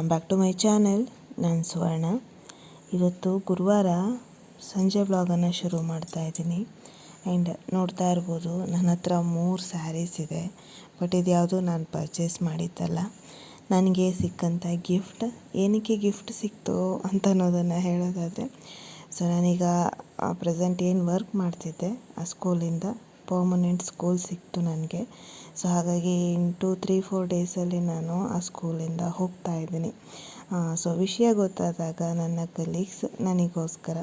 Welcome back to my channel ನಾನು ಸುವರ್ಣ. ಇವತ್ತು ಗುರುವಾರ ಸಂಜೆ ಬ್ಲಾಗನ್ನು ಶುರು ಮಾಡ್ತಾ ಇದ್ದೀನಿ. ಆ್ಯಂಡ್ ನೋಡ್ತಾ ಇರ್ಬೋದು, ನನ್ನ ಹತ್ರ ಮೂರು ಸ್ಯಾರೀಸ್ ಇದೆ ಬಟ್ ಇದು ಯಾವುದು ನಾನು ಪರ್ಚೇಸ್ ಮಾಡಿದ್ದಲ್ಲ. ನನಗೆ ಸಿಕ್ಕಂಥ ಗಿಫ್ಟ್ ಏನಕ್ಕೆ ಗಿಫ್ಟ್ ಸಿಕ್ತು ಅಂತ ಅನ್ನೋದನ್ನು ಹೇಳೋದಾದರೆ ಸೊ ನಾನೀಗ ಪ್ರೆಸೆಂಟ್ ಏನು ವರ್ಕ್ ಮಾಡ್ತಿದ್ದೆ, ಆ ಸ್ಕೂಲಿಂದ ಪರ್ಮನೆಂಟ್ ಸ್ಕೂಲ್ ಸಿಕ್ತು ನನಗೆ. ಸೊ ಹಾಗಾಗಿ ಇನ್ ಟು ತ್ರೀ ಫೋರ್ ಡೇಸಲ್ಲಿ ನಾನು ಆ ಸ್ಕೂಲಿಂದ ಹೋಗ್ತಾ ಇದ್ದೀನಿ. ಸೊ ವಿಷಯ ಗೊತ್ತಾದಾಗ ನನ್ನ ಕಲೀಗ್ಸ್ ನನಗೋಸ್ಕರ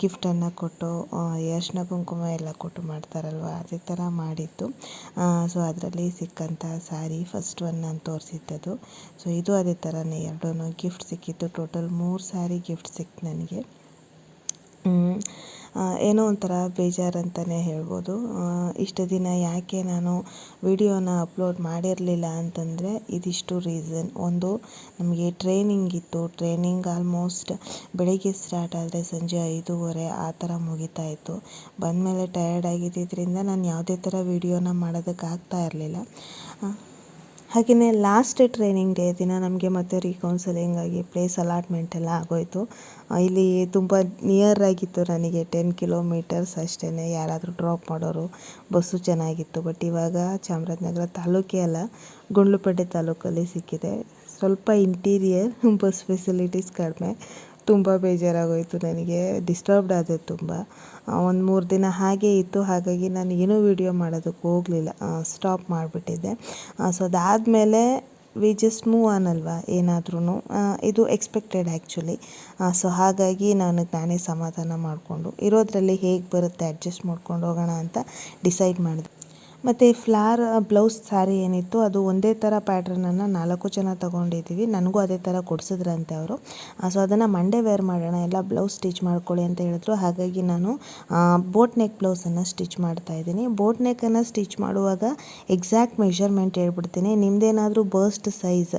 ಗಿಫ್ಟನ್ನು ಕೊಟ್ಟು ಅರಿಶಿನ ಕುಂಕುಮ ಎಲ್ಲ ಕೊಟ್ಟು ಮಾಡ್ತಾರಲ್ವ? ಅದೇ ಥರ ಮಾಡಿತ್ತು ಸೊ ಅದರಲ್ಲಿ ಸಿಕ್ಕಂಥ ಸ್ಯಾರಿ ಫಸ್ಟ್ ಒನ್ ನಾನು ತೋರಿಸಿದ್ದದು ಸೊ ಇದು ಅದೇ ಥರನೇ ಎರಡೂ ಗಿಫ್ಟ್ ಸಿಕ್ಕಿತ್ತು. ಟೋಟಲ್ ಮೂರು ಸ್ಯಾರಿ ಗಿಫ್ಟ್ ಸಿಕ್ತು ನನಗೆ. ಏನೋ ಒಂಥರ ಬೇಜಾರು ಅಂತಲೇ ಹೇಳ್ಬೋದು ಇಷ್ಟು ದಿನ ಯಾಕೆ ನಾನು ವಿಡಿಯೋನ ಅಪ್ಲೋಡ್ ಮಾಡಿರಲಿಲ್ಲ ಅಂತಂದರೆ ಇದಿಷ್ಟು ರೀಸನ್. ಒಂದು, ನಮಗೆ ಟ್ರೈನಿಂಗ್ ಇತ್ತು. ಟ್ರೈನಿಂಗ್ ಆಲ್ಮೋಸ್ಟ್ ಬೆಳಗ್ಗೆ ಸ್ಟಾರ್ಟ್ ಆದರೆ ಸಂಜೆ ಐದೂವರೆ ಆ ಥರ ಮುಗಿತಾ ಇತ್ತು. ಬಂದಮೇಲೆ ಟಯರ್ಡ್ ಆಗಿದ್ದರಿಂದ ನಾನು ಯಾವುದೇ ಥರ ವಿಡಿಯೋನ ಮಾಡೋದಕ್ಕೆ ಆಗ್ತಾ ಇರಲಿಲ್ಲ ಹಾಗೆಯೇ ಲಾಸ್ಟ್ ಟ್ರೈನಿಂಗ್ ಡೇ ದಿನ ನಮಗೆ ಮತ್ತೆ ರೀಕೌನ್ಸಲಿಂಗ್ ಆಗಿ ಪ್ಲೇಸ್ ಅಲಾಟ್ಮೆಂಟ್ ಎಲ್ಲ ಆಗೋಯಿತು. ಇಲ್ಲಿ ತುಂಬ ನಿಯರ್ ಆಗಿತ್ತು ನನಗೆ ಟೆನ್ ಕಿಲೋಮೀಟರ್ಸ್ ಅಷ್ಟೇ ಯಾರಾದರೂ ಡ್ರಾಪ್ ಮಾಡೋರು, ಬಸ್ಸು ಚೆನ್ನಾಗಿತ್ತು. ಬಟ್ ಇವಾಗ ಚಾಮರಾಜನಗರ ತಾಲೂಕೇ ಅಲ್ಲ, ಗುಂಡ್ಲುಪೇಟೆ ತಾಲೂಕಲ್ಲಿ ಸಿಕ್ಕಿದೆ. ಸ್ವಲ್ಪ ಇಂಟೀರಿಯರ್ ಬಸ್ ಫೆಸಿಲಿಟೀಸ್ ಕಡಿಮೆ. ತುಂಬ ಬೇಜಾರಾಗೋಯಿತು ನನಗೆ ಡಿಸ್ಟರ್ಬ್ಡ್ ಆದೆ ತುಂಬ. ಒಂದು ಮೂರು ದಿನ ಹಾಗೆ ಇತ್ತು, ಹಾಗಾಗಿ ನಾನು ಏನೂ ವೀಡಿಯೋ ಮಾಡೋದಕ್ಕೆ ಹೋಗಲಿಲ್ಲ. ಸ್ಟಾಪ್ ಮಾಡಿಬಿಟ್ಟಿದ್ದೆ. ಸೊ ಅದಾದಮೇಲೆ ವಿ ಜಸ್ಟ್ ಮೂವ್ ಆನ್ ಅಲ್ವಾ ಏನಾದ್ರೂ ಇದು ಎಕ್ಸ್ಪೆಕ್ಟೆಡ್ ಆ್ಯಕ್ಚುಲಿ ಸೊ ಹಾಗಾಗಿ ನನಗೆ ನಾನೇ ಸಮಾಧಾನ ಮಾಡಿಕೊಂಡು, ಇರೋದರಲ್ಲಿ ಹೇಗೆ ಬರುತ್ತೆ ಅಡ್ಜಸ್ಟ್ ಮಾಡ್ಕೊಂಡು ಹೋಗೋಣ ಅಂತ ಡಿಸೈಡ್ ಮಾಡಿದೆ. ಮತ್ತು ಫ್ಲಾರ್ ಬ್ಲೌಸ್, ಸ್ಯಾರಿ ಏನಿತ್ತು, ಅದು ಒಂದೇ ಥರ ಪ್ಯಾಟ್ರನನ್ನು ನಾಲ್ಕು ಜನ ತೊಗೊಂಡಿದ್ದೀವಿ. ನನಗೂ ಅದೇ ಥರ ಕೊಡಿಸಿದ್ರಂತೆ ಅವರು. ಸೊ ಅದನ್ನು ಮಂಡೇ ವೇರ್ ಮಾಡೋಣ, ಎಲ್ಲ ಬ್ಲೌಸ್ ಸ್ಟಿಚ್ ಮಾಡ್ಕೊಳ್ಳಿ ಅಂತ ಹೇಳಿದ್ರು. ಹಾಗಾಗಿ ನಾನು ಬೋಟ್ ನೆಕ್ ಬ್ಲೌಸನ್ನು ಸ್ಟಿಚ್ ಮಾಡ್ತಾ ಇದ್ದೀನಿ. ಬೋಟ್ ನೆಕ್ಕನ್ನು ಸ್ಟಿಚ್ ಮಾಡುವಾಗ ಎಕ್ಸಾಕ್ಟ್ ಮೆಷರ್ಮೆಂಟ್ ಹೇಳ್ಬಿಡ್ತೀನಿ. ನಿಮ್ಮದೇನಾದರೂ bust size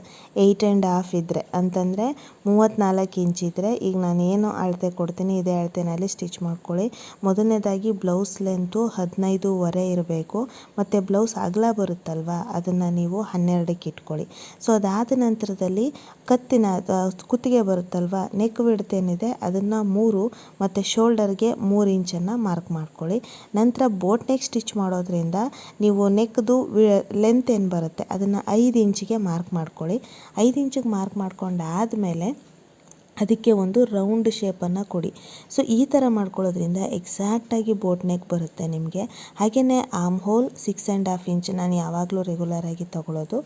eight and half ಇದ್ದರೆ ಅಂತಂದರೆ ಮೂವತ್ತ್ನಾಲ್ಕು ಇಂಚ್ ಇದ್ದರೆ ಈಗ ನಾನು ಏನು ಅಳತೆ ಕೊಡ್ತೀನಿ, ಇದೇ ಅಳತೆನಲ್ಲಿ ಸ್ಟಿಚ್ ಮಾಡ್ಕೊಳ್ಳಿ. ಮೊದಲನೇದಾಗಿ ಬ್ಲೌಸ್ ಲೆಂತು ಹದಿನೈದುವರೆ ಇರಬೇಕು. ಮತ್ತು ಬ್ಲೌಸ್ ಅಗಲ ಬರುತ್ತಲ್ವ? ಅದನ್ನು ನೀವು ಹನ್ನೆರಡಕ್ಕೆ ಇಟ್ಕೊಳ್ಳಿ. ಸೊ ಅದಾದ ನಂತರದಲ್ಲಿ ಕತ್ತಿನ ಕುತ್ತಿಗೆ ಬರುತ್ತಲ್ವ? ನೆಕ್ ವಿಡ್ತ್ ಏನಿದೆ, ಅದನ್ನು ಮೂರು ಮತ್ತು ಶೋಲ್ಡರ್ಗೆ ಮೂರು ಇಂಚನ್ನು ಮಾರ್ಕ್ ಮಾಡ್ಕೊಳ್ಳಿ. ನಂತರ ಬೋಟ್ ನೆಕ್ ಸ್ಟಿಚ್ ಮಾಡೋದ್ರಿಂದ ನೀವು ನೆಕ್ದು ಲೆಂತ್ ಏನು ಬರುತ್ತೆ, ಅದನ್ನು ಐದು ಇಂಚಿಗೆ ಮಾರ್ಕ್ ಮಾಡ್ಕೊಳ್ಳಿ. ಐದು ಇಂಚಿಗೆ ಮಾರ್ಕ್ ಮಾಡ್ಕೊಂಡಾದಮೇಲೆ ಅದಕ್ಕೆ ಒಂದು ರೌಂಡ್ ಶೇಪನ್ನು ಕೊಡಿ. ಸೊ ಈ ಥರ ಮಾಡ್ಕೊಳ್ಳೋದ್ರಿಂದ ಎಕ್ಸಾಕ್ಟಾಗಿ ಬೋಟ್ ನೆಕ್ ಬರುತ್ತೆ ನಿಮಗೆ. ಹಾಗೆಯೇ arm hole six and half inch ನಾನು ಯಾವಾಗಲೂ ರೆಗ್ಯುಲರಾಗಿ ತೊಗೊಳ್ಳೋದು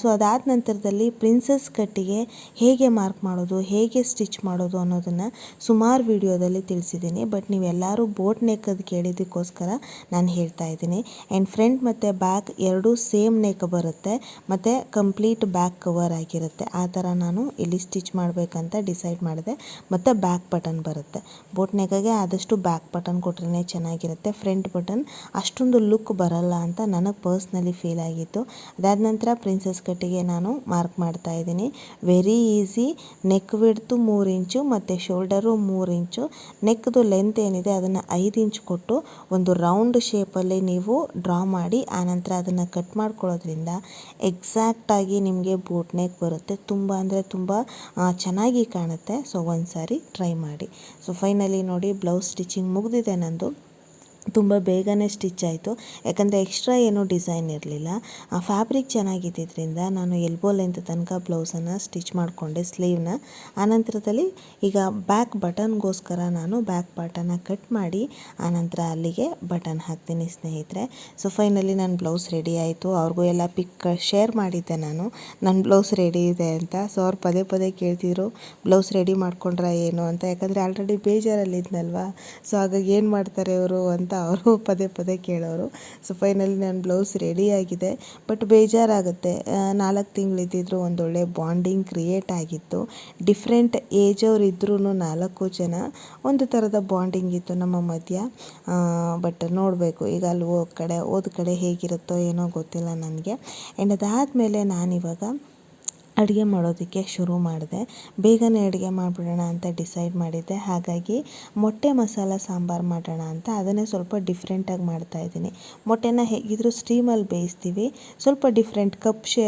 ಸೊ ಅದಾದ ನಂತರದಲ್ಲಿ ಪ್ರಿನ್ಸಸ್ ಕಟ್ಟಿಗೆ ಹೇಗೆ ಮಾರ್ಕ್ ಮಾಡೋದು, ಹೇಗೆ ಸ್ಟಿಚ್ ಮಾಡೋದು ಅನ್ನೋದನ್ನು ಸುಮಾರು ವಿಡಿಯೋದಲ್ಲಿ ತಿಳಿಸಿದ್ದೀನಿ ಬಟ್ ನೀವೆಲ್ಲರೂ ಬೋಟ್ ನೆಕ್ ಅದು ಕೇಳಿದ್ದಕ್ಕೋಸ್ಕರ ನಾನು ಹೇಳ್ತಾ ಇದ್ದೀನಿ. ಆ್ಯಂಡ್ ಫ್ರಂಟ್ ಮತ್ತು ಬ್ಯಾಕ್ ಎರಡೂ ಸೇಮ್ ನೆಕ್ ಬರುತ್ತೆ. ಮತ್ತು ಕಂಪ್ಲೀಟ್ ಬ್ಯಾಕ್ ಕವರ್ ಆಗಿರುತ್ತೆ. ಆ ಥರ ನಾನು ಇಲ್ಲಿ ಸ್ಟಿಚ್ ಮಾಡಬೇಕಂತ ಡಿಸೈಡ್ ಡಿಸೈಡ್ ಮಾಡಿದೆ. ಮತ್ತು ಬ್ಯಾಕ್ ಬಟನ್ ಬರುತ್ತೆ. ಬೋಟ್ ನೆಕ್ಗೆ ಆದಷ್ಟು ಬ್ಯಾಕ್ ಬಟನ್ ಕೊಟ್ರೇ ಚೆನ್ನಾಗಿರುತ್ತೆ. ಫ್ರಂಟ್ ಬಟನ್ ಅಷ್ಟೊಂದು ಲುಕ್ ಬರಲ್ಲ ಅಂತ ನನಗೆ ಪರ್ಸ್ನಲಿ ಫೀಲ್ ಆಗಿತ್ತು. ಅದಾದ ನಂತರ ಪ್ರಿನ್ಸಸ್ ಕಟ್ಟಿಗೆ ನಾನು ಮಾರ್ಕ್ ಮಾಡ್ತಾ ಇದ್ದೀನಿ. ವೆರಿ ಈಸಿ ನೆಕ್ ವಿಡ್ತು ಮೂರು ಇಂಚು, ಮತ್ತು ಶೋಲ್ಡರು ಮೂರು ಇಂಚು. ನೆಕ್ದು ಲೆಂತ್ ಏನಿದೆ ಅದನ್ನು ಐದು ಇಂಚ್ ಕೊಟ್ಟು ಒಂದು ರೌಂಡ್ ಶೇಪಲ್ಲಿ ನೀವು ಡ್ರಾ ಮಾಡಿ, ಆನಂತರ ಅದನ್ನು ಕಟ್ ಮಾಡ್ಕೊಳ್ಳೋದ್ರಿಂದ ಎಕ್ಸಾಕ್ಟಾಗಿ ನಿಮಗೆ ಬೋಟ್ ನೆಕ್ ಬರುತ್ತೆ. ತುಂಬ ಅಂದರೆ ತುಂಬ ಚೆನ್ನಾಗಿ ಕಾಣುತ್ತೆ. ಸೊ ಒಂದು ಸಾರಿ ಟ್ರೈ ಮಾಡಿ. ಸೊ ಫೈನಲಿ ನೋಡಿ ಬ್ಲೌಸ್ ಸ್ಟಿಚಿಂಗ್ ಮುಗಿದಿದೆ ನಂದು. ತುಂಬ ಬೇಗನೆ ಸ್ಟಿಚ್ ಆಯಿತು. ಯಾಕಂದರೆ ಎಕ್ಸ್ಟ್ರಾ ಏನೂ ಡಿಸೈನ್ ಇರಲಿಲ್ಲ. ಆ ಫ್ಯಾಬ್ರಿಕ್ ಚೆನ್ನಾಗಿದ್ದಿದ್ರಿಂದ ನಾನು ಎಲ್ಬೋ ಲೆಂತ್ ತನಕ ಬ್ಲೌಸನ್ನು ಸ್ಟಿಚ್ ಮಾಡಿಕೊಂಡೆ ಸ್ಲೀವ್ನ. ಆನಂತರದಲ್ಲಿ ಈಗ ಬ್ಯಾಕ್ ಬಟನ್ಗೋಸ್ಕರ ನಾನು ಬ್ಯಾಕ್ ಪಾರ್ಟನ್ನು ಕಟ್ ಮಾಡಿ, ಆನಂತರ ಅಲ್ಲಿಗೆ ಬಟನ್ ಹಾಕ್ತೀನಿ ಸ್ನೇಹಿತರೆ. ಸೊ ಫೈನಲಿ ನನ್ನ ಬ್ಲೌಸ್ ರೆಡಿ ಆಯಿತು. ಅವ್ರಿಗೂ ಎಲ್ಲ ಪಿಕ್ ಶೇರ್ ಮಾಡಿದ್ದೆ ನಾನು. ನನ್ನ ಬ್ಲೌಸ್ ರೆಡಿ ಇದೆ ಅಂತ. ಸೊ ಅವ್ರು ಪದೇ ಪದೇ ಕೇಳ್ತಿದ್ರು, ಬ್ಲೌಸ್ ರೆಡಿ ಮಾಡ್ಕೊಂಡ್ರೆ ಏನು? ಅಂತ. ಯಾಕಂದರೆ ಆಲ್ರೆಡಿ ಬೇಜಾರಲ್ಲಿದ್ನಲ್ವ. ಸೊ ಹಾಗಾಗಿ ಏನು ಮಾಡ್ತಾರೆ ಇವರು ಅಂತ ಅವರು ಪದೇ ಪದೇ ಕೇಳೋರು. ಸೊ ಫೈನಲಿ ನನ್ನ ಬ್ಲೌಸ್ ರೆಡಿಯಾಗಿದೆ ಬಟ್ ಬೇಜಾರಾಗುತ್ತೆ. ನಾಲ್ಕು ತಿಂಗಳಿದ್ದಿದ್ರು ಒಂದೊಳ್ಳೆ ಬಾಂಡಿಂಗ್ ಕ್ರಿಯೇಟ್ ಆಗಿತ್ತು. ಡಿಫ್ರೆಂಟ್ ಏಜ್ ಇದ್ರೂ ನಾಲ್ಕು ಜನ ಒಂದು ಥರದ ಬಾಂಡಿಂಗ್ ಇತ್ತು ನಮ್ಮ ಮಧ್ಯ. ಬಟ್ ನೋಡಬೇಕು. ಈಗ ಅಲ್ಲಿ ಹೋದ ಕಡೆ ಹೋದ ಕಡೆ ಹೇಗಿರುತ್ತೋ ಏನೋ ಗೊತ್ತಿಲ್ಲ ನನಗೆ. ಆ್ಯಂಡ್ ಅದಾದಮೇಲೆ ನಾನಿವಾಗ ಅಡುಗೆ ಮಾಡೋದಕ್ಕೆ ಶುರು ಮಾಡಿದೆ. ಬೇಗನೆ ಅಡುಗೆ ಮಾಡಿಬಿಡೋಣ ಅಂತ ಡಿಸೈಡ್ ಮಾಡಿದ್ದೆ ಹಾಗಾಗಿ ಮೊಟ್ಟೆ ಮಸಾಲ ಸಾಂಬಾರು ಮಾಡೋಣ ಅಂತ ಅದನ್ನೇ ಸ್ವಲ್ಪ ಡಿಫ್ರೆಂಟಾಗಿ ಮಾಡ್ತಾ ಇದ್ದೀನಿ. ಮೊಟ್ಟೆನ ಹೇಗಿದ್ದರೂ ಸ್ಟೀಮಲ್ಲಿ ಬೇಯಿಸ್ತೀವಿ. ಸ್ವಲ್ಪ ಡಿಫ್ರೆಂಟ್ ಕಪ್ ಶೇ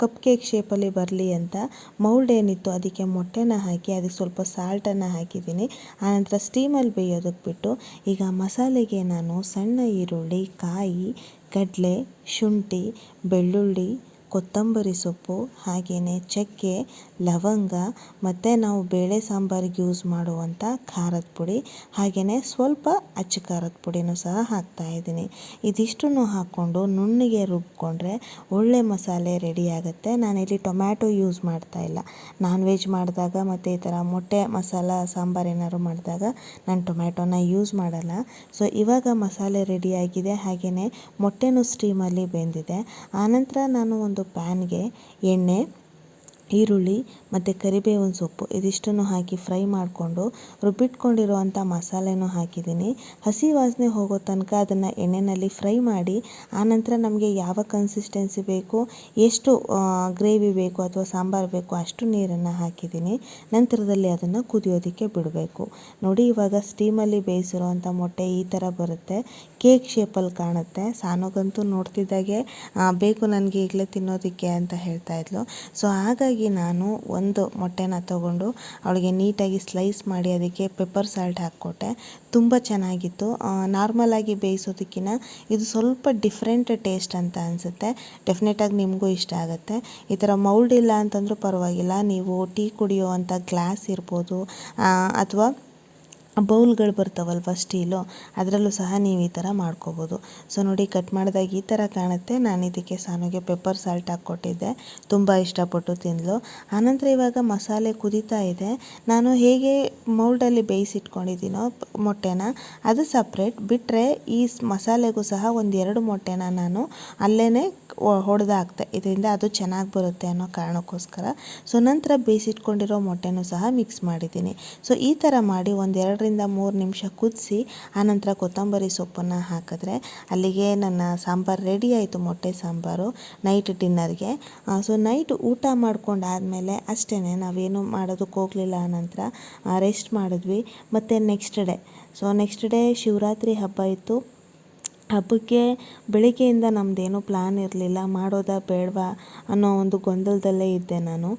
ಕಪ್ ಕೇಕ್ ಶೇಪಲ್ಲಿ ಬರಲಿ ಅಂತ ಮೌಲ್ಡ್ ಏನಿತ್ತು ಅದಕ್ಕೆ ಮೊಟ್ಟೆನ ಹಾಕಿ ಅದಕ್ಕೆ ಸ್ವಲ್ಪ ಸಾಲ್ಟನ್ನು ಹಾಕಿದ್ದೀನಿ. ಆನಂತರ ಸ್ಟೀಮಲ್ಲಿ ಬೇಯೋದಕ್ಕೆ ಬಿಟ್ಟು ಈಗ ಮಸಾಲೆಗೆ ನಾನು ಸಣ್ಣ ಈರುಳ್ಳಿ, ಕಾಯಿ, ಕಡಲೆ, ಶುಂಠಿ, ಬೆಳ್ಳುಳ್ಳಿ ಕೊತ್ತಂಬರಿ ಸೊಪ್ಪು, ಹಾಗೆಯೇ ಚಕ್ಕೆ, ಲವಂಗ, ಮತ್ತು ನಾವು ಬೇಳೆ ಸಾಂಬಾರಿಗೆ ಯೂಸ್ ಮಾಡುವಂಥ ಖಾರದ ಪುಡಿ, ಹಾಗೆಯೇ ಸ್ವಲ್ಪ ಅಚ್ಚ ಖಾರದ ಪುಡಿನೂ ಸಹ ಹಾಕ್ತಾಯಿದ್ದೀನಿ ಇದಿಷ್ಟನ್ನು ಹಾಕ್ಕೊಂಡು ನುಣ್ಣಗೆ ರುಬ್ಕೊಂಡ್ರೆ ಒಳ್ಳೆ ಮಸಾಲೆ ರೆಡಿ ಆಗುತ್ತೆ. ನಾನಿಲ್ಲಿ ಟೊಮ್ಯಾಟೊ ಯೂಸ್ ಮಾಡ್ತಾ ಇಲ್ಲ. ನಾನ್ ವೆಜ್ ಮಾಡಿದಾಗ ಮತ್ತು ಈ ಥರ ಮೊಟ್ಟೆ ಮಸಾಲ ಸಾಂಬಾರು ಏನಾದ್ರು ಮಾಡಿದಾಗ ನಾನು ಟೊಮ್ಯಾಟೊನ ಯೂಸ್ ಮಾಡಲ್ಲ. ಸೊ ಇವಾಗ ಮಸಾಲೆ ರೆಡಿಯಾಗಿದೆ ಹಾಗೆಯೇ ಮೊಟ್ಟೆನೂ ಸ್ಟೀಮಲ್ಲಿ ಬೆಂದಿದೆ. ಆನಂತರ ನಾನು ಒಂದು ಪ್ಯಾನ್ಗೆ ಎಣ್ಣೆ ಈರುಳ್ಳಿ, ಮತ್ತು ಕರಿಬೇವಿನ ಸೊಪ್ಪು ಇದಿಷ್ಟನ್ನು ಹಾಕಿ ಫ್ರೈ ಮಾಡಿಕೊಂಡು ರುಬ್ಬಿಟ್ಕೊಂಡಿರುವಂಥ ಮಸಾಲೆನೂ ಹಾಕಿದ್ದೀನಿ. ಹಸಿ ವಾಸನೆ ಹೋಗೋ ತನಕ ಅದನ್ನು ಎಣ್ಣೆಯಲ್ಲಿ ಫ್ರೈ ಮಾಡಿ, ಆನಂತರ ನಮಗೆ ಯಾವ ಕನ್ಸಿಸ್ಟೆನ್ಸಿ ಬೇಕು, ಎಷ್ಟು ಗ್ರೇವಿ ಬೇಕು ಅಥವಾ ಸಾಂಬಾರು ಬೇಕು ಅಷ್ಟು ನೀರನ್ನು ಹಾಕಿದ್ದೀನಿ. ನಂತರದಲ್ಲಿ ಅದನ್ನು ಕುದಿಯೋದಕ್ಕೆ ಬಿಡಬೇಕು. ನೋಡಿ ಇವಾಗ ಸ್ಟೀಮಲ್ಲಿ ಬೇಯಿಸಿರುವಂಥ ಮೊಟ್ಟೆ ಈ ಥರ ಬರುತ್ತೆ. ಕೇಕ್ ಶೇಪಲ್ಲಿ ಕಾಣುತ್ತೆ. ಸಾನೋಗಂತೂ ನೋಡ್ತಿದ್ದಾಗೆ ಬೇಕು ನನಗೆ ಈಗಲೇ ತಿನ್ನೋದಕ್ಕೆ ಅಂತ ಹೇಳ್ತಾ ಇದ್ಲು. ಸೊ ಹಾಗಾಗಿ ನಾನು ಒಂದು ಮೊಟ್ಟೆನ ತಗೊಂಡು ಅವಳಿಗೆ ನೀಟಾಗಿ ಸ್ಲೈಸ್ ಮಾಡಿ ಅದಕ್ಕೆ ಪೆಪ್ಪರ್ ಸಾಲ್ಟ್ ಹಾಕ್ಕೊಟ್ಟೆ. ತುಂಬ ಚೆನ್ನಾಗಿತ್ತು. ನಾರ್ಮಲಾಗಿ ಬೇಯಿಸೋದಕ್ಕಿಂತ ಇದು ಸ್ವಲ್ಪ ಡಿಫ್ರೆಂಟ್ ಟೇಸ್ಟ್ ಅಂತ ಅನಿಸುತ್ತೆ. ಡೆಫಿನೆಟಾಗಿ ನಿಮಗೂ ಇಷ್ಟ ಆಗುತ್ತೆ. ಈ ಥರ ಮೌಲ್ಡ್ ಇಲ್ಲ ಅಂತಂದರೂ ಪರವಾಗಿಲ್ಲ. ನೀವು ಟೀ ಕುಡಿಯೋ ಅಂಥ ಗ್ಲಾಸ್ ಇರ್ಬೋದು ಅಥವಾ ಬೌಲ್ಗಳು ಬರ್ತಾವಲ್ವ ಸ್ಟೀಲು? ಅದರಲ್ಲೂ ಸಹ ನೀವು ಈ ಥರ ಮಾಡ್ಕೋಬೋದು. ಸೊ ನೋಡಿ, ಕಟ್ ಮಾಡಿದಾಗ ಈ ಥರ ಕಾಣುತ್ತೆ. ನಾನು ಇದಕ್ಕೆ ಸಾನುಗೆ ಪೆಪ್ಪರ್ ಸಾಲ್ಟ್ ಹಾಕ್ಕೊಟ್ಟಿದ್ದೆ. ತುಂಬ ಇಷ್ಟಪಟ್ಟು ತಿಂದಳು ಆನಂತರ ಇವಾಗ ಮಸಾಲೆ ಕುದೀತಾ ಇದೆ. ನಾನು ಹೇಗೆ ಮೌಲ್ಡಲ್ಲಿ ಬೇಯಿಸಿಟ್ಕೊಂಡಿದ್ದೀನೋ ಮೊಟ್ಟೆನ, ಅದು ಸಪ್ರೇಟ್ ಬಿಟ್ಟರೆ ಈ ಮಸಾಲೆಗೂ ಸಹ ಒಂದು ಎರಡು ಮೊಟ್ಟೆನ ನಾನು ಅಲ್ಲೇ ಹೊಡೆದು ಹಾಕ್ತೆ ಇದರಿಂದ ಅದು ಚೆನ್ನಾಗಿ ಬರುತ್ತೆ ಅನ್ನೋ ಕಾರಣಕ್ಕೋಸ್ಕರ. ಸೊ ನಂತರ ಬೇಯಿಸಿಟ್ಕೊಂಡಿರೋ ಮೊಟ್ಟೆನೂ ಸಹ ಮಿಕ್ಸ್ ಮಾಡಿದ್ದೀನಿ. ಸೊ ಈ ಥರ ಮಾಡಿ ಒಂದೆರಡರಿಂದ ಮೂರು ನಿಮಿಷ ಕುದಿಸಿ, ಆನಂತರ ಕೊತ್ತಂಬರಿ ಸೊಪ್ಪನ್ನು ಹಾಕಿದ್ರೆ ಅಲ್ಲಿಗೆ ನನ್ನ ಸಾಂಬಾರು ರೆಡಿ ಆಯಿತು, ಮೊಟ್ಟೆ ಸಾಂಬಾರು ನೈಟ್ ಡಿನ್ನರ್ಗೆ ಸೊ ನೈಟ್ ಊಟ ಮಾಡ್ಕೊಂಡಾದಮೇಲೆ ಅಷ್ಟೇ ನಾವೇನು ಮಾಡೋದಕ್ಕೆ ಹೋಗಲಿಲ್ಲ. ಆನಂತರ ರೆಸ್ಟ್ ಮಾಡಿದ್ವಿ. ಮತ್ತು next day so next day Shivaratri ಹಬ್ಬ ಇತ್ತು. ಹಬ್ಬಕ್ಕೆ ಬೆಳಗ್ಗೆಯಿಂದ ನಮ್ಮದೇನು ಪ್ಲ್ಯಾನ್ ಇರಲಿಲ್ಲ, ಮಾಡೋದಾ ಬೇಡವಾ ಅನ್ನೋ ಒಂದು ಗೊಂದಲದಲ್ಲೇ ಇದ್ದೆ ನಾನು.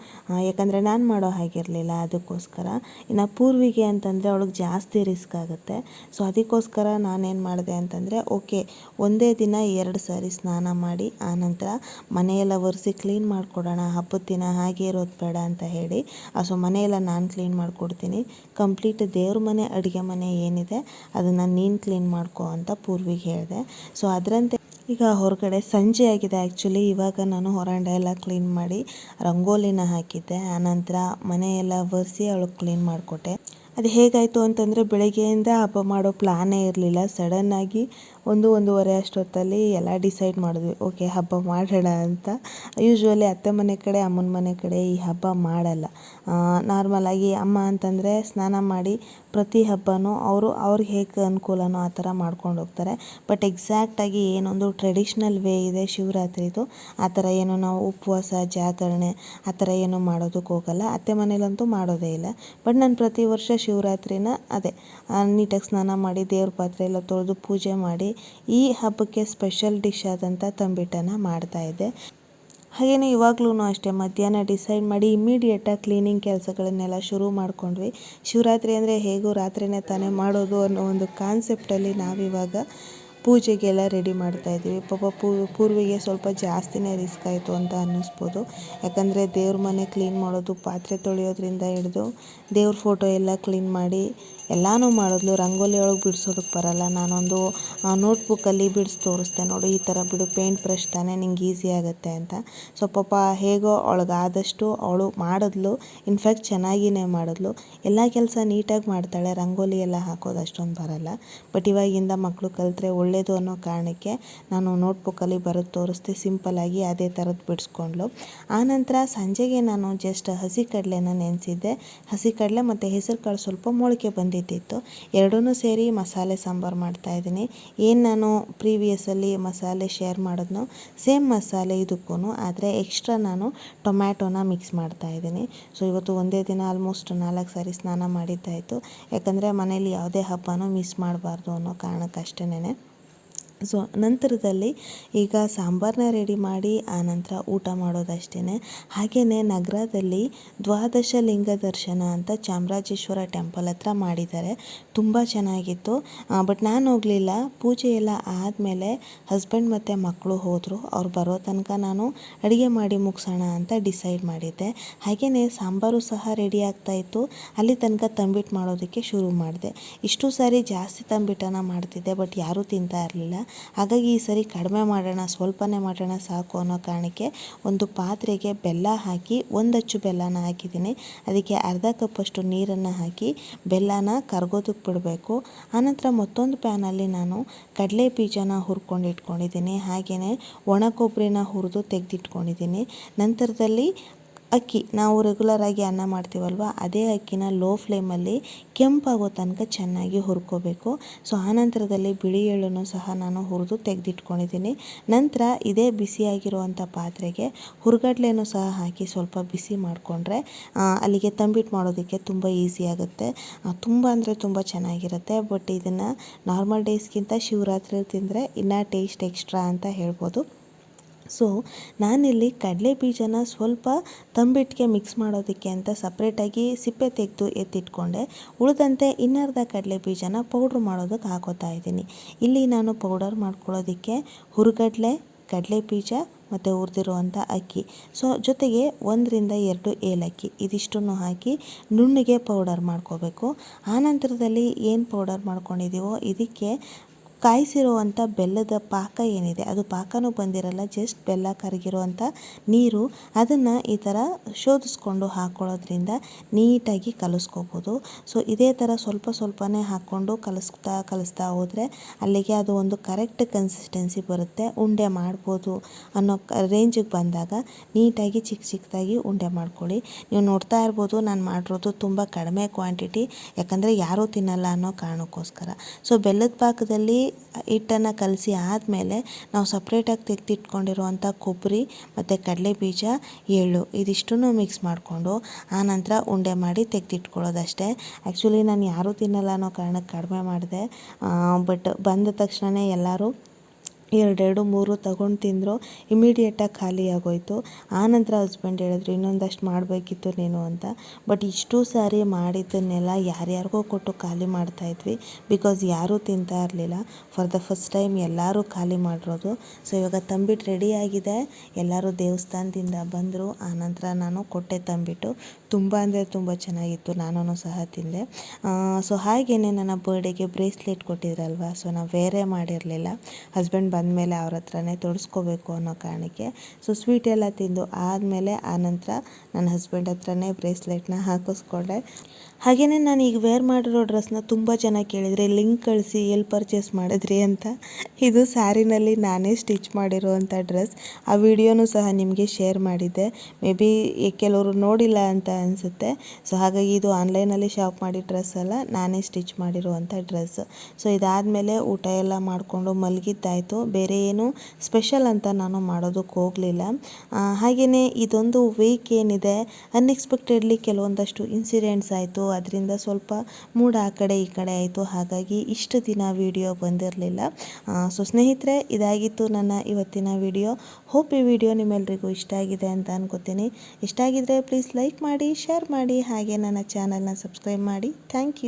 ಯಾಕಂದರೆ ನಾನು ಮಾಡೋ ಹಾಗಿರಲಿಲ್ಲ ಅದಕ್ಕೋಸ್ಕರ. ಇನ್ನು ಪೂರ್ವಿಗೆ ಅಂತಂದರೆ ಅವಳಿಗೆ ಜಾಸ್ತಿ ರಿಸ್ಕ್ ಆಗುತ್ತೆ. ಸೊ ಅದಕ್ಕೋಸ್ಕರ ನಾನೇನು ಮಾಡಿದೆ ಅಂತಂದರೆ ಓಕೆ ಒಂದೇ ದಿನ ಎರಡು ಸಾರಿ ಸ್ನಾನ ಮಾಡಿ ಆನಂತರ ಮನೆಯೆಲ್ಲ ಒರೆಸಿ ಕ್ಲೀನ್ ಮಾಡಿಕೊಡೋಣ, ಹಬ್ಬದ ದಿನ ಹಾಗೆ ಇರೋದು ಬೇಡ ಅಂತ ಹೇಳಿ. ಸೊ ಮನೆಯೆಲ್ಲ ನಾನು ಕ್ಲೀನ್ ಮಾಡಿಕೊಡ್ತೀನಿ. ಕಂಪ್ಲೀಟ್ ದೇವ್ರ ಮನೆ, ಅಡುಗೆ ಮನೆ ಏನಿದೆ, ಅದನ್ನು ನೀನು ಕ್ಲೀನ್ ಮಾಡ್ಕೋ ಅಂತ ಪೂರ್ವಿಗೆ ಹೇಳಿದೆ. ಸೊ ಅದರಂತೆ ಈಗ ಹೊರಗಡೆ ಸಂಜೆ ಆಗಿದೆ ಆ್ಯಕ್ಚುಲಿ ಇವಾಗ ನಾನು ಹೊರಾಂಡ ಎಲ್ಲ ಕ್ಲೀನ್ ಮಾಡಿ ರಂಗೋಲಿನ ಹಾಕಿದ್ದೆ. ಆನಂತರ ಮನೆಯೆಲ್ಲ ಒರೆಸಿ ಅವಳು ಕ್ಲೀನ್ ಮಾಡಿಕೊಟ್ಟೆ. ಅದು ಹೇಗಾಯಿತು ಅಂತಂದರೆ ಬೆಳಗ್ಗೆಯಿಂದ ಹಬ್ಬ ಮಾಡೋ ಪ್ಲ್ಯಾನೇ ಇರಲಿಲ್ಲ. ಸಡನ್ನಾಗಿ ಒಂದು ಒಂದೂವರೆ ಅಷ್ಟೊತ್ತಲ್ಲಿ ಎಲ್ಲ ಡಿಸೈಡ್ ಮಾಡಿದ್ವಿ ಓಕೆ ಹಬ್ಬ ಮಾಡೋಣ ಅಂತ. ಯೂಶ್ವಲಿ ಅತ್ತೆ ಮನೆ ಕಡೆ, ಅಮ್ಮನ ಮನೆ ಕಡೆ ಈ ಹಬ್ಬ ಮಾಡಲ್ಲ. ನಾರ್ಮಲಾಗಿ ಅಮ್ಮ ಅಂತಂದರೆ ಸ್ನಾನ ಮಾಡಿ ಪ್ರತಿ ಹಬ್ಬನೂ ಅವರು ಅವ್ರಿಗೆ ಹೇಗೆ ಅನುಕೂಲನೋ ಆ ಥರ ಮಾಡ್ಕೊಂಡು ಹೋಗ್ತಾರೆ. ಬಟ್ ಎಕ್ಸಾಕ್ಟಾಗಿ ಏನೊಂದು ಟ್ರೆಡಿಷ್ನಲ್ ವೇ ಇದೆ ಶಿವರಾತ್ರಿದು, ಆ ಥರ ಏನು ನಾವು ಉಪವಾಸ, ಜಾಗರಣೆ, ಆ ಥರ ಏನು ಮಾಡೋದಕ್ಕೆ ಹೋಗಲ್ಲ. ಅತ್ತೆ ಮನೇಲಂತೂ ಮಾಡೋದೇ ಇಲ್ಲ. ಬಟ್ ನಾನು ಪ್ರತಿ ವರ್ಷ ಶಿವರಾತ್ರಿನ ಅದೇ ನೀಟಾಗಿ ಸ್ನಾನ ಮಾಡಿ, ದೇವ್ರ ಪಾತ್ರೆ ಎಲ್ಲ ತೊಳೆದು ಪೂಜೆ ಮಾಡಿ ಈ ಹಬ್ಬಕ್ಕೆ ಸ್ಪೆಷಲ್ ಡಿಶ್ ಆದಂಥ ತಂಬಿಟ್ಟನ್ನು ಮಾಡ್ತಾಯಿದ್ದೆ ಹಾಗೆಯೇ ಇವಾಗ್ಲೂ ಅಷ್ಟೇ ಮಧ್ಯಾಹ್ನ ಡಿಸೈಡ್ ಮಾಡಿ ಇಮ್ಮಿಡಿಯೇಟಾಗಿ ಕ್ಲೀನಿಂಗ್ ಕೆಲಸಗಳನ್ನೆಲ್ಲ ಶುರು ಮಾಡ್ಕೊಂಡ್ವಿ. ಶಿವರಾತ್ರಿ ಅಂದರೆ ಹೇಗೂ ರಾತ್ರಿನೇ ತಾನೇ ಮಾಡೋದು ಅನ್ನೋ ಒಂದು ಕಾನ್ಸೆಪ್ಟಲ್ಲಿ ನಾವಿವಾಗ ಪೂಜೆಗೆಲ್ಲ ರೆಡಿ ಮಾಡ್ತಾಯಿದ್ದೀವಿ ಪಾಪ ಪೂರ್ವಿಗೆ ಸ್ವಲ್ಪ ಜಾಸ್ತಿನೇ ರಿಸ್ಕ್ ಆಯಿತು ಅಂತ ಅನ್ನಿಸ್ಬೋದು. ಯಾಕಂದರೆ ದೇವ್ರ ಮನೆ ಕ್ಲೀನ್ ಮಾಡೋದು, ಪಾತ್ರೆ ತೊಳೆಯೋದ್ರಿಂದ ಹಿಡಿದು ದೇವ್ರ ಫೋಟೋ ಎಲ್ಲ ಕ್ಲೀನ್ ಮಾಡಿ ಎಲ್ಲನೂ ಮಾಡಿದ್ಲು. ರಂಗೋಲಿ ಒಳಗೆ ಬಿಡಿಸೋದಕ್ಕೆ ಬರಲ್ಲ. ನಾನೊಂದು ನೋಟ್ಬುಕ್ಕಲ್ಲಿ ಬಿಡಿಸಿ ತೋರಿಸ್ದೆ ನೋಡು. ಈ ಥರ ಬಿಡು ಪೇಂಟ್ ಬ್ರಷ್ ತಾನೆ ನಿಂಗೆ ಈಸಿ ಆಗುತ್ತೆ ಅಂತ. ಸೊ, ಪಾಪ ಹೇಗೋ ಅವಳಿಗಾದಷ್ಟು ಅವಳು ಮಾಡಿದ್ಲು. ಇನ್ಫ್ಯಾಕ್ಟ್ ಚೆನ್ನಾಗಿಯೇ ಮಾಡಿದ್ಲು. ಎಲ್ಲ ಕೆಲಸ ನೀಟಾಗಿ ಮಾಡ್ತಾಳೆ. ರಂಗೋಲಿ ಎಲ್ಲ ಹಾಕೋದು ಅಷ್ಟೊಂದು ಬರಲ್ಲ. ಬಟ್ ಇವಾಗಿಂದ ಮಕ್ಕಳು ಕಲಿತ್ರೆ ಒಳ್ಳೆಯದು ಅನ್ನೋ ಕಾರಣಕ್ಕೆ ನಾನು ನೋಟ್ಬುಕ್ಕಲ್ಲಿ ಬರೋದು ತೋರಿಸ್ದೆ ಸಿಂಪಲಾಗಿ ಅದೇ ಥರದ್ದು ಬಿಡಿಸ್ಕೊಂಡ್ಲು. ಆನಂತರ ಸಂಜೆಗೆ ನಾನು ಜಸ್ಟ್ ಹಸಿ ಕಡಲೆನ ನೆನೆಸಿದ್ದೆ. ಹಸಿ ಕಡಲೆ ಮತ್ತು ಹೆಸರು ಕಾಳು ಸ್ವಲ್ಪ ಮೊಳಕೆ ಬಂದಿತ್ತು. ಮಾಡಿದ್ದಿತ್ತು ಎರಡೂ ಸೇರಿ ಮಸಾಲೆ ಸಾಂಬಾರು ಮಾಡ್ತಾಯಿದ್ದೀನಿ ಏನು ನಾನು ಪ್ರೀವಿಯಸಲ್ಲಿ ಮಸಾಲೆ ಶೇರ್ ಮಾಡಿದ್ನೋ ಸೇಮ್ ಮಸಾಲೆ ಇದಕ್ಕೂ ಆದರೆ ಎಕ್ಸ್ಟ್ರಾ ನಾನು ಟೊಮ್ಯಾಟೋನ ಮಿಕ್ಸ್ ಮಾಡ್ತಾಯಿದ್ದೀನಿ ಸೊ ಇವತ್ತು ಒಂದೇ ದಿನ ಆಲ್ಮೋಸ್ಟ್ ನಾಲ್ಕು ಸಾರಿ ಸ್ನಾನ ಮಾಡಿದ್ದಾಯಿತು. ಯಾಕಂದರೆ ಮನೇಲಿ ಯಾವುದೇ ಹಬ್ಬನೂ ಮಿಸ್ ಮಾಡಬಾರ್ದು ಅನ್ನೋ ಕಾರಣಕ್ಕಷ್ಟೇನೆ. ಸೊ ನಂತರದಲ್ಲಿ ಈಗ ಸಾಂಬಾರನ್ನ ರೆಡಿ ಮಾಡಿ, ಆನಂತರ ಊಟ ಮಾಡೋದಷ್ಟೇ ಹಾಗೆಯೇ ನಗರದಲ್ಲಿ ದ್ವಾದಶ ಲಿಂಗ ದರ್ಶನ ಅಂತ ಚಾಮರಾಜೇಶ್ವರ ಟೆಂಪಲ್ ಹತ್ರ ಮಾಡಿದ್ದಾರೆ. ತುಂಬ ಚೆನ್ನಾಗಿತ್ತು. ಬಟ್ ನಾನು ಹೋಗಲಿಲ್ಲ. ಪೂಜೆ ಎಲ್ಲ ಆದಮೇಲೆ ಹಸ್ಬೆಂಡ್ ಮತ್ತು ಮಕ್ಕಳು ಹೋದರು. ಅವ್ರು ಬರೋ ತನಕ ನಾನು ಅಡುಗೆ ಮಾಡಿ ಮುಗಿಸೋಣ ಅಂತ ಡಿಸೈಡ್ ಮಾಡಿದ್ದೆ. ಹಾಗೆಯೇ ಸಾಂಬಾರು ಸಹ ರೆಡಿ ಆಗ್ತಾಯಿತ್ತು ಅಲ್ಲಿ ತನಕ ತಂಬಿಟ್ಟು ಮಾಡೋದಕ್ಕೆ ಶುರು ಮಾಡಿದೆ. ಇಷ್ಟು ಸಾರಿ ಜಾಸ್ತಿ ತಂಬಿಟ್ಟನ್ನು ಮಾಡ್ತಿದ್ದೆ, ಬಟ್ ಯಾರೂ ತಿಂತಾ ಇರಲಿಲ್ಲ. ಹಾಗಾಗಿ ಈ ಸರಿ ಕಡಿಮೆ ಮಾಡೋಣ, ಸ್ವಲ್ಪನೇ ಮಾಡೋಣ ಸಾಕು ಅನ್ನೋ ಕಾರಣಕ್ಕೆ ಒಂದು ಪಾತ್ರೆಗೆ ಬೆಲ್ಲ ಹಾಕಿ ಒಂದಚ್ಚು ಬೆಲ್ಲನ ಹಾಕಿದ್ದೀನಿ. ಅದಕ್ಕೆ ಅರ್ಧ ಕಪ್ಪಷ್ಟು ನೀರನ್ನು ಹಾಕಿ ಬೆಲ್ಲನ ಕರ್ಗೋದಕ್ಕೆ ಬಿಡಬೇಕು. ಆನಂತರ ಮತ್ತೊಂದು ಪ್ಯಾನಲ್ಲಿ ನಾನು ಕಡಲೆ ಬೀಜನ ಹುರ್ಕೊಂಡು ಇಟ್ಕೊಂಡಿದ್ದೀನಿ. ಹಾಗೆಯೇ ಒಣ ಕೊಬ್ಬರಿನ ಹುರಿದು ತೆಗೆದಿಟ್ಕೊಂಡಿದ್ದೀನಿ. ನಂತರದಲ್ಲಿ ಅಕ್ಕಿ, ನಾವು ರೆಗ್ಯುಲರಾಗಿ ಅನ್ನ ಮಾಡ್ತೀವಲ್ವ? ಅದೇ ಅಕ್ಕಿನ ಲೋ ಫ್ಲೇಮಲ್ಲಿ ಕೆಂಪಾಗೋ ತನಕ ಚೆನ್ನಾಗಿ ಹುರ್ಕೋಬೇಕು. ಸೊ ಆನಂತರದಲ್ಲಿ ಬಿಳಿ ಎಳ್ಳನ್ನು ಸಹ ನಾನು ಹುರಿದು ತೆಗೆದಿಟ್ಕೊಂಡಿದ್ದೀನಿ. ನಂತರ ಇದೇ ಬಿಸಿಯಾಗಿರುವಂಥ ಪಾತ್ರೆಗೆ ಹುರ್ಗಡ್ಲೆನೂ ಸಹ ಹಾಕಿ ಸ್ವಲ್ಪ ಬಿಸಿ ಮಾಡಿಕೊಂಡ್ರೆ ಅಲ್ಲಿಗೆ ತಂಬಿಟ್ಟು ಮಾಡೋದಕ್ಕೆ ತುಂಬ ಈಸಿ ಆಗುತ್ತೆ. ತುಂಬ ಅಂದರೆ ತುಂಬ ಚೆನ್ನಾಗಿರುತ್ತೆ. ಬಟ್ ಇದನ್ನು ನಾರ್ಮಲ್ ಡೇಸ್ಗಿಂತ ಶಿವರಾತ್ರಿ ತಿಂದರೆ ಇನ್ನೂ ಟೇಸ್ಟ್ ಎಕ್ಸ್ಟ್ರಾ ಅಂತ ಹೇಳ್ಬೋದು. ಸೊ ನಾನಿಲ್ಲಿ ಕಡಲೆ ಬೀಜನ ಸ್ವಲ್ಪ ತಂಬಿಟ್ಟಿಗೆ ಮಿಕ್ಸ್ ಮಾಡೋದಕ್ಕೆ ಅಂತ ಸಪ್ರೇಟಾಗಿ ಸಿಪ್ಪೆ ತೆಗೆದು ಎತ್ತಿಟ್ಕೊಂಡೆ. ಉಳಿದಂತೆ ಇನ್ನರ್ಧ ಕಡಲೆ ಬೀಜನ ಪೌಡ್ರ್ ಮಾಡೋದಕ್ಕೆ ಹಾಕೋತಾ ಇದ್ದೀನಿ. ಇಲ್ಲಿ ನಾನು ಪೌಡರ್ ಮಾಡ್ಕೊಳ್ಳೋದಕ್ಕೆ ಹುರುಗಡ್ಲೆ, ಕಡಲೆ ಬೀಜ ಮತ್ತು ಹುರಿದಿರುವಂಥ ಅಕ್ಕಿ. ಸೊ ಜೊತೆಗೆ ಒಂದರಿಂದ ಎರಡು ಏಲಕ್ಕಿ. ಇದಿಷ್ಟನ್ನು ಹಾಕಿ ನುಣ್ಣಗೆ ಪೌಡರ್ ಮಾಡ್ಕೋಬೇಕು. ಆನಂತರದಲ್ಲಿ ಏನು ಪೌಡರ್ ಮಾಡ್ಕೊಂಡಿದ್ದೀವೋ ಇದಕ್ಕೆ ಕಾಯಿಸಿರುವಂಥ ಬೆಲ್ಲದ ಪಾಕ ಏನಿದೆ? ಅದು ಪಾಕನೂ ಬಂದಿರಲ್ಲ ಜಸ್ಟ್ ಬೆಲ್ಲ ಕರಗಿರುವಂಥ ನೀರು. ಅದನ್ನು ಈ ಥರ ಶೋಧಿಸ್ಕೊಂಡು ಹಾಕ್ಕೊಳ್ಳೋದ್ರಿಂದ ನೀಟಾಗಿ ಕಲಿಸ್ಕೋಬೋದು. ಸೊ ಇದೇ ಥರ ಸ್ವಲ್ಪ ಸ್ವಲ್ಪನೇ ಹಾಕ್ಕೊಂಡು ಕಲಿಸ್ತಾ ಕಲಿಸ್ತಾ ಹೋದರೆ ಅಲ್ಲಿಗೆ ಅದು ಒಂದು ಕರೆಕ್ಟ್ ಕನ್ಸಿಸ್ಟೆನ್ಸಿ ಬರುತ್ತೆ. ಉಂಡೆ ಮಾಡ್ಬೋದು ಅನ್ನೋ ರೇಂಜಿಗೆ ಬಂದಾಗ ನೀಟಾಗಿ ಚಿಕ್ಕ ಚಿಕ್ಕದಾಗಿ ಉಂಡೆ ಮಾಡ್ಕೊಳ್ಳಿ. ನೀವು ನೋಡ್ತಾ ಇರ್ಬೋದು, ನಾನು ಮಾಡಿರೋದು ತುಂಬ ಕಡಿಮೆ ಕ್ವಾಂಟಿಟಿ ಯಾಕಂದರೆ ಯಾರೂ ತಿನ್ನಲ್ಲ ಅನ್ನೋ ಕಾರಣಕ್ಕೋಸ್ಕರ. ಸೊ ಬೆಲ್ಲದ ಪಾಕದಲ್ಲಿ ಹಿಟ್ಟನ್ನು ಕಲಸಿ ಆದಮೇಲೆ ನಾವು ಸಪ್ರೇಟಾಗಿ ತೆಗೆದಿಟ್ಕೊಂಡಿರುವಂಥ ಕೊಬ್ಬರಿ ಮತ್ತು ಕಡಲೆ ಬೀಜ ಎಳ್ಳು ಇದಿಷ್ಟನ್ನು ಮಿಕ್ಸ್ ಮಾಡಿಕೊಂಡು ಆನಂತರ ಉಂಡೆ ಮಾಡಿ ತೆಗೆದಿಟ್ಕೊಳ್ಳೋದಷ್ಟೇ. ಆ್ಯಕ್ಚುಲಿ ನಾನು ಯಾರೂ ತಿನ್ನಲ್ಲ ಅನ್ನೋ ಕಾರಣಕ್ಕೆ ಕಡಿಮೆ ಮಾಡಿದೆ. ಬಟ್ ಬಂದ ತಕ್ಷಣವೇ ಎಲ್ಲರೂ ಎರಡೆರಡು ಮೂರು ತಗೊಂಡು ತಿಂದರು ಇಮಿಡಿಯೇಟಾಗಿ ಖಾಲಿ ಆಗೋಯಿತು. ಆನಂತರ ಹಸ್ಬೆಂಡ್ ಹೇಳಿದ್ರು, ಇನ್ನೊಂದಷ್ಟು ಮಾಡಬೇಕಿತ್ತು ನೀನು ಅಂತ. ಬಟ್ ಇಷ್ಟು ಸಾರಿ ಮಾಡಿದ್ದನ್ನೆಲ್ಲ ಯಾರ್ಯಾರಿಗೋ ಕೊಟ್ಟು ಖಾಲಿ ಮಾಡ್ತಾಯಿದ್ವಿ ಬಿಕಾಸ್ ಯಾರೂ ತಿಂತಾ ಇರಲಿಲ್ಲ. ಫಾರ್ ದ ಫಸ್ಟ್ ಟೈಮ್ ಎಲ್ಲರೂ ಖಾಲಿ ಮಾಡಿರೋದು. ಸೊ ಇವಾಗ ತಂಬಿಟ್ಟು ರೆಡಿಯಾಗಿದೆ ಎಲ್ಲರೂ ದೇವಸ್ಥಾನದಿಂದ ಬಂದರು. ಆನಂತರ ನಾನು ಕೊಟ್ಟೆ ತಂಬಿಟ್ಟು. ತುಂಬ ಅಂದರೆ ತುಂಬ ಚೆನ್ನಾಗಿತ್ತು ನಾನು ಸಹ ತಿಂದೆ. ಸೊ ಹಾಗೆಯೇ ನನ್ನ ಬರ್ಡೇಗೆ ಬ್ರೇಸ್ಲೆಟ್ ಕೊಟ್ಟಿದ್ರಲ್ವಾ, ಸೊ ನಾವು ಬೇರೆ ಮಾಡಿರಲಿಲ್ಲ. ಹಸ್ಬೆಂಡ್ ಬಂದಮೇಲೆ ಅವ್ರ ಹತ್ರನೇ ತೊಡಸ್ಕೋಬೇಕು ಅನ್ನೋ ಕಾರಣಕ್ಕೆ. ಸೊ ಸ್ವೀಟ್ ಎಲ್ಲ ತಿಂದು ಆದಮೇಲೆ ಆನಂತರ ನನ್ನ ಹಸ್ಬೆಂಡ್ ಹತ್ರನೇ ಬ್ರೇಸ್ಲೆಟ್ನ ಹಾಕಿಸ್ಕೊಂಡೆ. ಹಾಗೆಯೇ ನಾನು ಈಗ ವೇರ್ ಮಾಡಿರೋ ಡ್ರೆಸ್ನ ತುಂಬ ಜನ ಕೇಳಿದರೆ, ಲಿಂಕ್ ಕಳಿಸಿ, ಎಲ್ಲಿ ಪರ್ಚೇಸ್ ಮಾಡಿದ್ರಿ? ಅಂತ. ಇದು ಸ್ಯಾರಿನಲ್ಲಿ ನಾನೇ ಸ್ಟಿಚ್ ಮಾಡಿರುವಂಥ ಡ್ರೆಸ್ ಆ ವಿಡಿಯೋನೂ ಸಹ ನಿಮಗೆ ಶೇರ್ ಮಾಡಿದ್ದೆ. ಮೇ ಬಿ ಕೆಲವರು ನೋಡಿಲ್ಲ ಅಂತ ಅನಿಸುತ್ತೆ. ಸೊ ಹಾಗಾಗಿ ಇದು ಆನ್ಲೈನಲ್ಲಿ ಶಾಪ್ ಮಾಡಿ ಡ್ರೆಸ್ ಅಲ್ಲ ನಾನೇ ಸ್ಟಿಚ್ ಮಾಡಿರುವಂಥ ಡ್ರೆಸ್ ಸೊ ಇದಾದಮೇಲೆ ಊಟ ಎಲ್ಲ ಮಾಡಿಕೊಂಡು ಮಲಗಿದ್ದಾಯಿತು. ಬೇರೆ ಏನು ಸ್ಪೆಷಲ್ ಅಂತ ನಾನು ಮಾಡೋದಕ್ಕೆ ಹೋಗಲಿಲ್ಲ. ಹಾಗೆಯೇ ಇದೊಂದು ವೀಕ್ ಏನಿದೆ ಅನ್ಎಕ್ಸ್ಪೆಕ್ಟೆಡ್ಲಿ ಕೆಲವೊಂದಷ್ಟು ಇನ್ಸಿಡೆಂಟ್ಸ್ ಆಯಿತು. ಅದರಿಂದ ಸ್ವಲ್ಪ ಮೂಡ್ ಆ ಕಡೆ ಈ ಕಡೆ ಆಯಿತು. ಹಾಗಾಗಿ ಇಷ್ಟು ದಿನ ವಿಡಿಯೋ ಬಂದಿರಲಿಲ್ಲ. ಸೊ ಸ್ನೇಹಿತರೆ, ಇದಾಗಿತ್ತು ನನ್ನ ಇವತ್ತಿನ ವಿಡಿಯೋ ಹೋಪ್ ಈ ವಿಡಿಯೋ ನಿಮ್ಮೆಲ್ಲರಿಗೂ ಇಷ್ಟ ಆಗಿದೆ ಅಂತ ಅನ್ಕೋತೀನಿ. ಇಷ್ಟ ಆಗಿದ್ರೆ ಪ್ಲೀಸ್ ಲೈಕ್ ಶೇರ್ ಮಾಡಿ ಹಾಗೆ ನನ್ನ ಚಾನಲ್ನ ಸಬ್ಸ್ಕ್ರೈಬ್ ಮಾಡಿ. Thank you